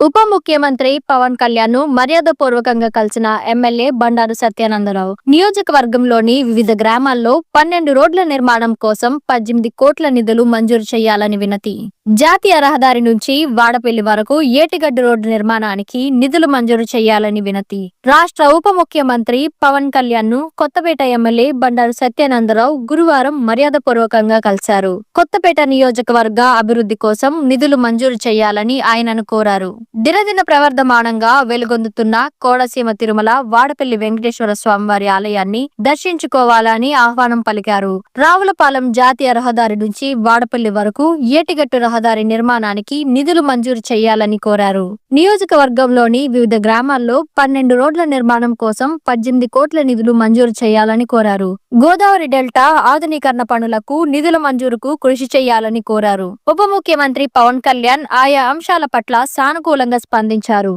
ఉప ముఖ్యమంత్రి పవన్ కళ్యాణ్ను మర్యాద పూర్వకంగా కలిసిన ఎమ్మెల్యే బండారు సత్యానందరావు. నియోజకవర్గంలోని వివిధ గ్రామాల్లో పన్నెండు రోడ్ల నిర్మాణం కోసం పద్దెనిమిది కోట్ల నిధులు మంజూరు చేయాలని వినతి. జాతీయ రహదారి నుంచి వాడపల్లి వరకు ఏటిగడ్డ రోడ్డు నిర్మాణానికి నిధులు మంజూరు చేయాలని వినతి. రాష్ట్ర ఉప ముఖ్యమంత్రి పవన్ కళ్యాణ్ను కొత్తపేట ఎమ్మెల్యే బండారు సత్యానందరావు గురువారం మర్యాద పూర్వకంగా కలిశారు. కొత్తపేట నియోజకవర్గ అభివృద్ధి కోసం నిధులు మంజూరు చేయాలని ఆయనను కోరారు. దినదిన ప్రవర్ధమానంగా వెలుగొందుతున్న కోడసీమ తిరుమల వాడపల్లి వెంకటేశ్వర స్వామివారి ఆలయాన్ని దర్శించుకోవాలని ఆహ్వానం పలికారు. రావులపాలెం జాతీయ రహదారి నుంచి వాడపల్లి వరకు ఏటిగట్టు రహదారి నిర్మాణానికి నిధులు మంజూరు చేయాలని కోరారు. నియోజకవర్గంలోని వివిధ గ్రామాల్లో పన్నెండు రోడ్ల నిర్మాణం కోసం పద్దెనిమిది కోట్ల నిధులు మంజూరు చేయాలని కోరారు. గోదావరి డెల్టా ఆధునీకరణ పనులకు నిధుల మంజూరుకు కృషి చేయాలని కోరారు. ఉప ముఖ్యమంత్రి పవన్ కళ్యాణ్ ఆయా అంశాల పట్ల సానుకూలంగా స్పందించారు.